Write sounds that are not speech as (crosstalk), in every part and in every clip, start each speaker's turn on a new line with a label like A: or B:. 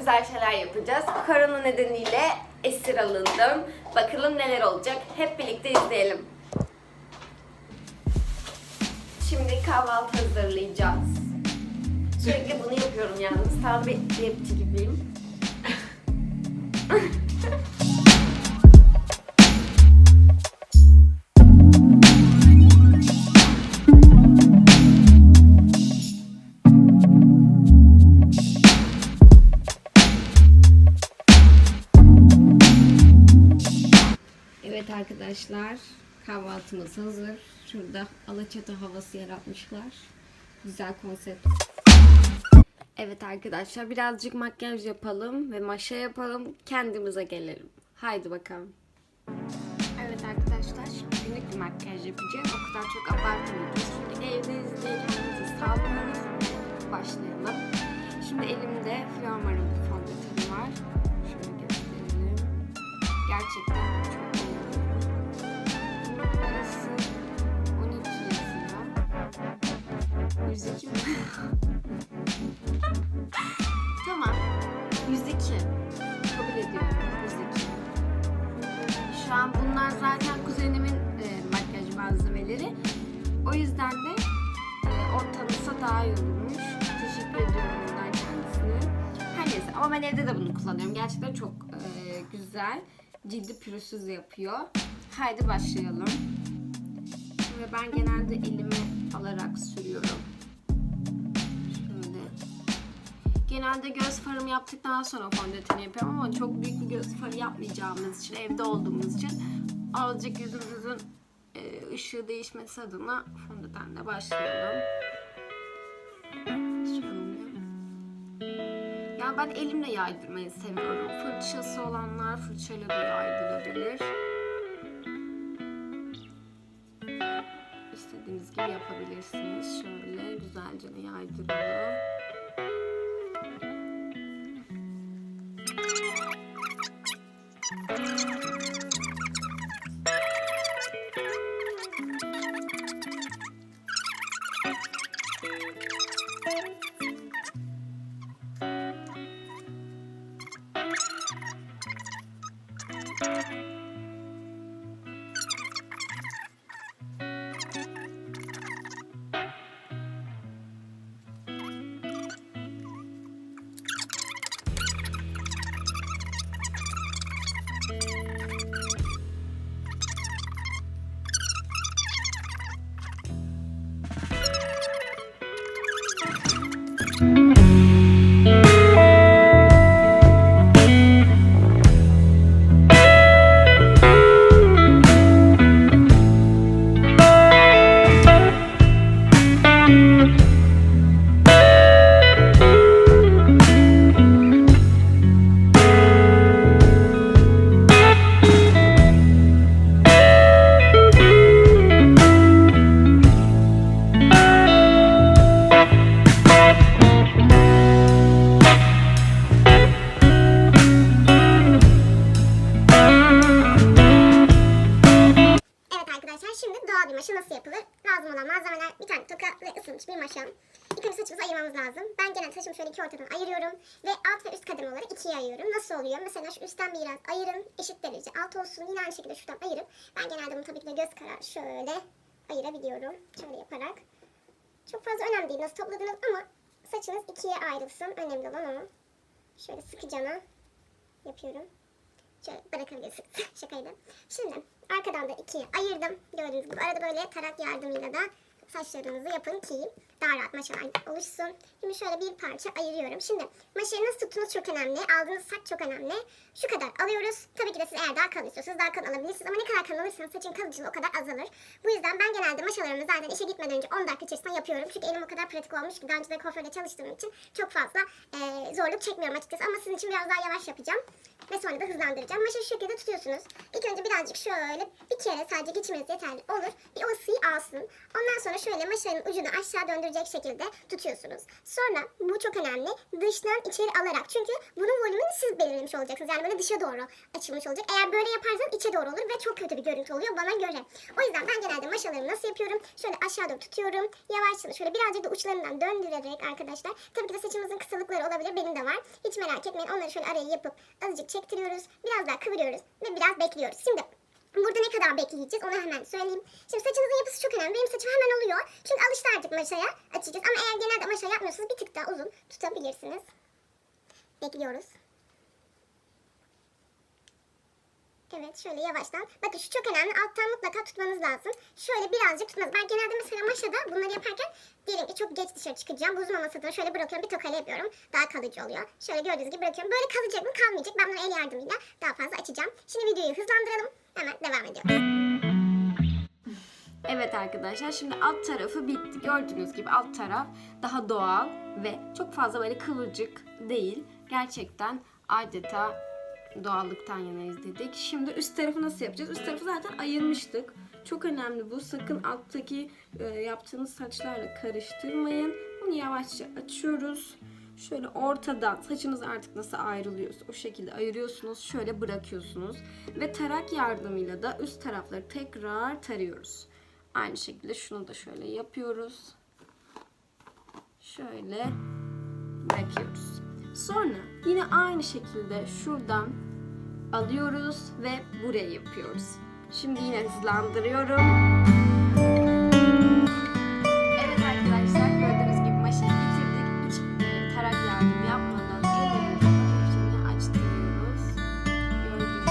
A: güzel şeyler yapacağız. Korona nedeniyle esir alındım. Bakalım neler olacak. Hep birlikte izleyelim. Şimdi kahvaltı hazırlayacağız. Sürekli bunu yapıyorum yalnız. Tam bir rapçi gibiyim. (laughs) arkadaşlar kahvaltımız hazır. Şurada Alaçatı havası yaratmışlar. Güzel konsept. Evet arkadaşlar birazcık makyaj yapalım ve maşa yapalım. Kendimize gelelim. Haydi bakalım. Evet arkadaşlar şimdi günlük bir makyaj yapacağım. O kadar çok abartmayacağız. Çünkü evdeyiz diye kendimizi sağlamıyoruz. Başlayalım. Şimdi elimde Flormar'ın fondöteni var. Şöyle gösterelim. Gerçekten çok 12 yazıyor. 102 mi? tamam. 102. Kabul ediyorum. 102. Şu an bunlar zaten kuzenimin e, makyaj malzemeleri. O yüzden de e, o tanısa daha iyi olurmuş. Teşekkür ediyorum bundan kendisine. Her neyse ama ben evde de bunu kullanıyorum. Gerçekten çok e, güzel. Cildi pürüzsüz yapıyor. Haydi başlayalım. Ve ben genelde elime alarak sürüyorum. Şöyle. Genelde göz farımı yaptıktan sonra fondöteni yapıyorum ama çok büyük bir göz farı yapmayacağımız için, evde olduğumuz için azıcık yüzümüzün e, ışığı değişmesi adına fondötenle başlayalım. Şöyle. Ya ben elimle yaydırmayı seviyorum. Fırçası olanlar fırçayla da yaydırabilir. İstediğiniz gibi yapabilirsiniz. Şöyle güzelce de yaydıralım.
B: Evet toka ve ısınmış bir maşa. İlk önce saçımızı ayırmamız lazım. Ben genelde saçımı şöyle iki ortadan ayırıyorum. Ve alt ve üst kademe olarak ikiye ayırıyorum. Nasıl oluyor? Mesela şu üstten biraz ayırın. Eşit derece. Alt olsun. Yine aynı şekilde şuradan ayırıp. Ben genelde bunu tabii ki de göz kararı şöyle ayırabiliyorum. Şöyle yaparak. Çok fazla önemli değil nasıl topladınız ama saçınız ikiye ayrılsın. Önemli olan o. Şöyle sıkıcana yapıyorum. Şöyle bırakabilirsiniz. (laughs) Şakaydı. Şimdi arkadan da ikiye ayırdım. Gördüğünüz gibi arada böyle tarak yardımıyla da saçlarınızı yapın ki daha rahat maşalar oluşsun. Şimdi şöyle bir parça ayırıyorum. Şimdi maşayı nasıl tuttuğunuz çok önemli. Aldığınız saç çok önemli. Şu kadar alıyoruz. Tabii ki de siz eğer daha kalın istiyorsanız daha kalın alabilirsiniz. Ama ne kadar kalın alırsanız saçın kalıcılığı o kadar azalır. Bu yüzden ben genelde maşalarımı zaten işe gitmeden önce 10 dakika içerisinde yapıyorum. Çünkü elim o kadar pratik olmuş ki daha önce de kuaförde çalıştığım için çok fazla eee, zorluk çekmiyorum açıkçası. Ama sizin için biraz daha yavaş yapacağım. ve sonra da hızlandıracağım. Maşayı şu şekilde tutuyorsunuz. İlk önce birazcık şöyle bir kere sadece geçmeniz yeterli olur. Bir o ısıyı alsın. Ondan sonra şöyle maşanın ucunu aşağı döndürecek şekilde tutuyorsunuz. Sonra bu çok önemli. Dıştan içeri alarak. Çünkü bunun volümünü siz belirlemiş olacaksınız. Yani böyle dışa doğru açılmış olacak. Eğer böyle yaparsanız içe doğru olur ve çok kötü bir görüntü oluyor bana göre. O yüzden ben genelde maşalarımı nasıl yapıyorum? Şöyle aşağı doğru tutuyorum. Yavaşça şöyle birazcık da uçlarından döndürerek arkadaşlar. Tabii ki de saçımızın kısalıkları olabilir. Benim de var. Hiç merak etmeyin. Onları şöyle araya yapıp azıcık çektiriyoruz. Biraz daha kıvırıyoruz ve biraz bekliyoruz. Şimdi Burada ne kadar bekleyeceğiz onu hemen söyleyeyim. Şimdi saçınızın yapısı çok önemli. Benim saçım hemen oluyor. Çünkü alıştı artık maşaya açacağız. Ama eğer genelde maşa yapmıyorsanız bir tık daha uzun tutabilirsiniz. Bekliyoruz. Evet şöyle yavaştan. Bakın şu çok önemli. Alttan mutlaka tutmanız lazım. Şöyle birazcık tutmanız. Ben genelde mesela maşada bunları yaparken diyelim ki çok geç dışarı çıkacağım. Buzmaması adına şöyle bırakıyorum. Bir tokayla yapıyorum. Daha kalıcı oluyor. Şöyle gördüğünüz gibi bırakıyorum. Böyle kalacak mı kalmayacak. Ben bunu el yardımıyla daha fazla açacağım. Şimdi videoyu hızlandıralım. Hemen devam ediyoruz.
A: Evet arkadaşlar şimdi alt tarafı bitti. Gördüğünüz gibi alt taraf daha doğal ve çok fazla böyle kıvırcık değil. Gerçekten adeta doğallıktan yanayız dedik. Şimdi üst tarafı nasıl yapacağız? Üst tarafı zaten ayırmıştık. Çok önemli bu. Sakın alttaki e, yaptığınız saçlarla karıştırmayın. Bunu yavaşça açıyoruz. Şöyle ortadan saçınız artık nasıl ayrılıyorsa o şekilde ayırıyorsunuz. Şöyle bırakıyorsunuz. Ve tarak yardımıyla da üst tarafları tekrar tarıyoruz. Aynı şekilde şunu da şöyle yapıyoruz. Şöyle bırakıyoruz. Sonra yine aynı şekilde şuradan alıyoruz ve buraya yapıyoruz. Şimdi yine hızlandırıyorum. Evet arkadaşlar gördüğünüz gibi maşayı bitirdik. Hiç e, tarak yardım yapmadan ellerimizi hafifçe açtırıyoruz. Gördüğünüz gibi.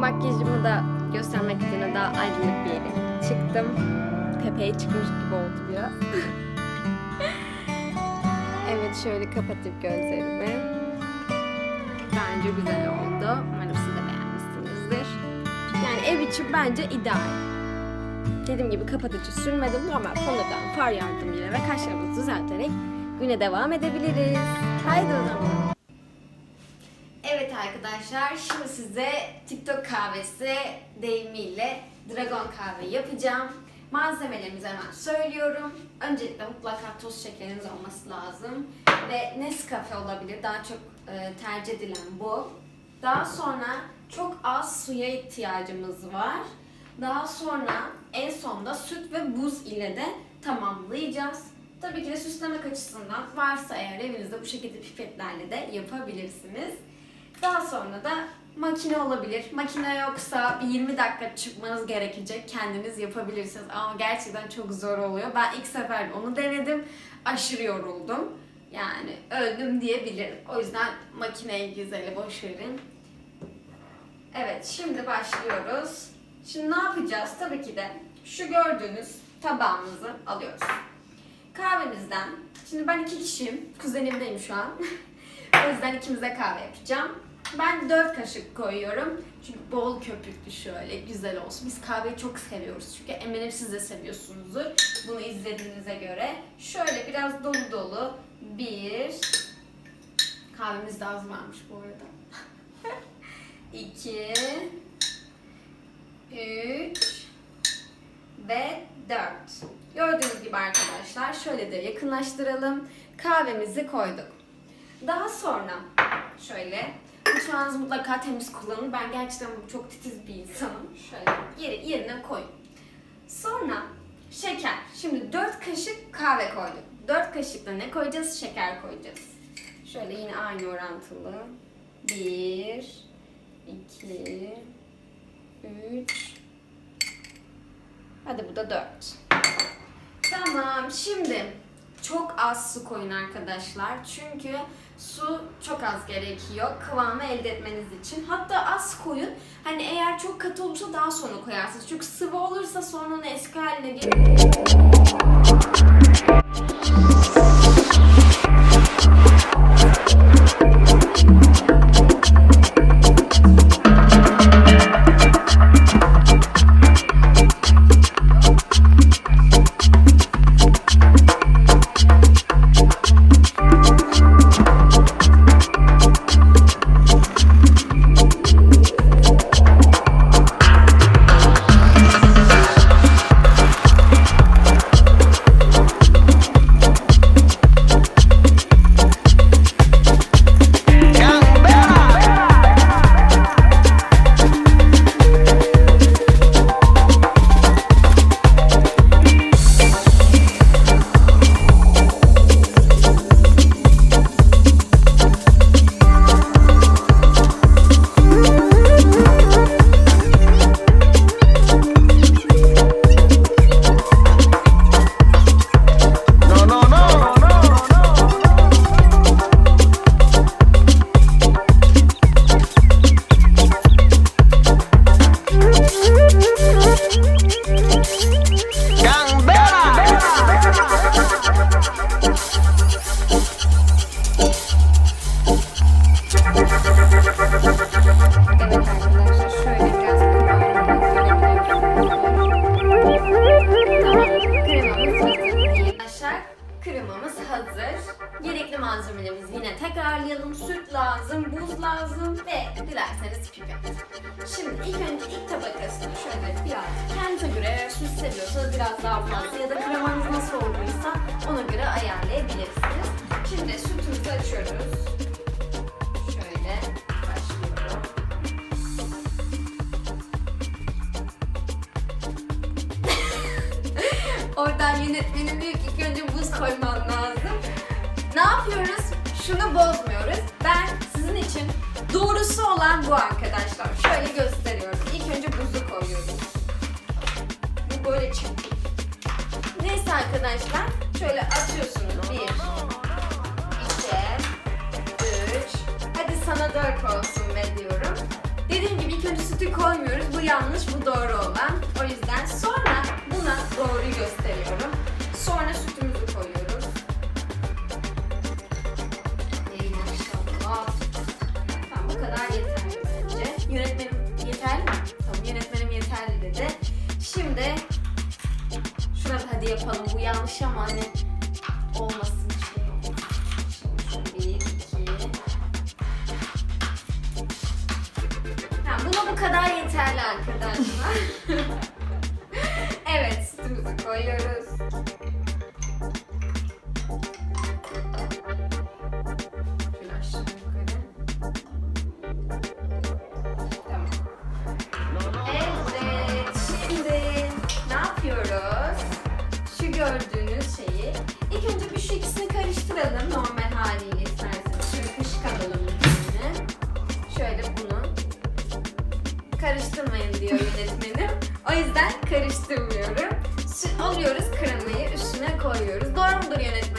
A: Makyajımı da göstermek için daha aydınlık bir yere çıktım. Tepeye çıkmış gibi oldu biraz. (laughs) evet şöyle kapatıp gözlerimi. Bence güzel oldu. Umarım siz de beğenmişsinizdir. Yani ev için bence ideal. Dediğim gibi kapatıcı sürmedim. Normal fondöten far yardımıyla ve kaşlarımızı düzelterek güne devam edebiliriz. Haydi o zaman. Evet arkadaşlar şimdi size TikTok kahvesi deyimiyle dragon kahve yapacağım. Malzemelerimizi hemen söylüyorum. Öncelikle mutlaka toz şekeriniz olması lazım. Ve Nescafe olabilir. Daha çok e, tercih edilen bu. Daha sonra çok az suya ihtiyacımız var. Daha sonra en sonda süt ve buz ile de tamamlayacağız. Tabii ki de süslemek açısından varsa eğer evinizde bu şekilde pipetlerle de yapabilirsiniz. Daha sonra da makine olabilir. Makine yoksa bir 20 dakika çıkmanız gerekecek. Kendiniz yapabilirsiniz ama gerçekten çok zor oluyor. Ben ilk sefer onu denedim. Aşırı yoruldum. Yani öldüm diyebilirim. O yüzden makineyi güzeli boş verin. Evet şimdi başlıyoruz. Şimdi ne yapacağız? Tabii ki de şu gördüğünüz tabağımızı alıyoruz. Kahvemizden, şimdi ben iki kişiyim, kuzenimdeyim şu an. (laughs) o yüzden ikimize kahve yapacağım. Ben 4 kaşık koyuyorum. Çünkü bol köpüklü şöyle güzel olsun. Biz kahveyi çok seviyoruz çünkü eminim siz de seviyorsunuzdur. Bunu izlediğinize göre. Şöyle biraz dolu dolu. Bir. Kahvemiz de az varmış bu arada. (laughs) 2 3 ve 4. Gördüğünüz gibi arkadaşlar şöyle de yakınlaştıralım. Kahvemizi koyduk. Daha sonra şöyle mutfağınızı mutlaka temiz kullanın. Ben gerçekten çok titiz bir insanım. Şöyle yeri, yerine koyun. Sonra şeker. Şimdi 4 kaşık kahve koyduk. 4 kaşıkla ne koyacağız? Şeker koyacağız. Şöyle yine aynı orantılı. 1 2 3 Hadi bu da 4. Tamam. Şimdi çok az su koyun arkadaşlar. Çünkü su çok az gerekiyor kıvamı elde etmeniz için. Hatta az koyun. Hani eğer çok katı olursa daha sonra koyarsınız. Çünkü sıvı olursa sonra onu eski haline gelir. Ayarlayabilirsiniz. Şimdi sütümüzü açıyoruz. Şöyle başlıyorum. (laughs) Oradan yönetmenim diyor ki ilk önce buz koyman lazım. Ne yapıyoruz? Şunu bozmuyoruz. Ben sizin için doğrusu olan bu arkadaşlar. Şöyle gösteriyorum. İlk önce buzu koyuyoruz. Bu böyle çıktı. Neyse arkadaşlar. Şöyle atıyorsunuz. Bir, iki, üç. Hadi sana dört olsun be diyorum. Dediğim gibi ilk önce sütü koymuyoruz. Bu yanlış, bu doğru olan. O yüzden sonra buna doğruyu gösteriyorum. Sonra sütümüzü koyuyoruz. Ey maşallah. Tamam bu kadar yeterli bence. Yönetmenim yeterli mi? Tamam yönetmenim yeterli dedi. Şimdi hadi yapalım. Bu yanlış ama hani olmasın şey bir, iki, Tamam, buna bu kadar yeterli arkadaşlar. (laughs) evet, koyuyoruz. Gördüğünüz şeyi ilk önce bir şu ikisini karıştıralım normal haliyle isterseniz. Şöyle kaşık alalım üzerine. Şöyle bunu karıştırmayın diyor yönetmenim. O yüzden karıştırmıyorum. Alıyoruz kremayı üstüne koyuyoruz. Doğru mudur yönetmenim?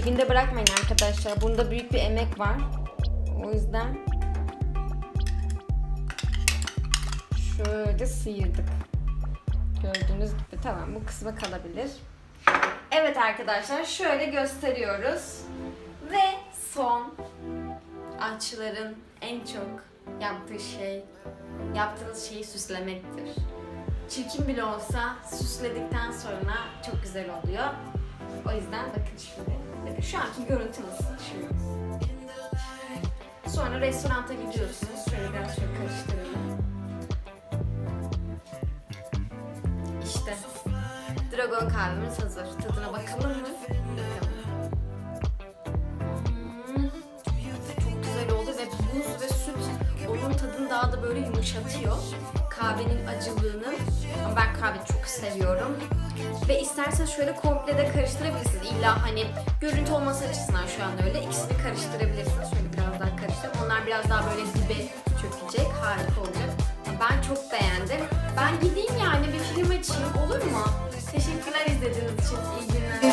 A: Dibinde bırakmayın arkadaşlar. Bunda büyük bir emek var. O yüzden şöyle sıyırdık. Gördüğünüz gibi tamam bu kısmı kalabilir. Evet arkadaşlar şöyle gösteriyoruz. Ve son açların en çok yaptığı şey yaptığınız şeyi süslemektir. Çirkin bile olsa süsledikten sonra çok güzel oluyor. O yüzden bakın şimdi. Bakın şu anki görüntü nasıl? Şimdi. Sonra restoranta gidiyorsunuz. Şöyle biraz şöyle karıştıralım. İşte. Dragon kahvemiz hazır. Tadına bakalım mı? Hmm, Çok güzel oldu ve buz ve süt onun tadını daha da böyle yumuşatıyor. Kahvenin acılığını. Ama ben kahve çok seviyorum. Ve isterseniz şöyle komple de karıştırabilirsiniz. İlla hani görüntü olması açısından şu an öyle. İkisini karıştırabilirsiniz. Şöyle biraz daha karıştırıp. Onlar biraz daha böyle dibe çökecek. Harika olacak. Ben çok beğendim. Ben gideyim yani bir film açayım olur mu? Teşekkürler izlediğiniz için. İyi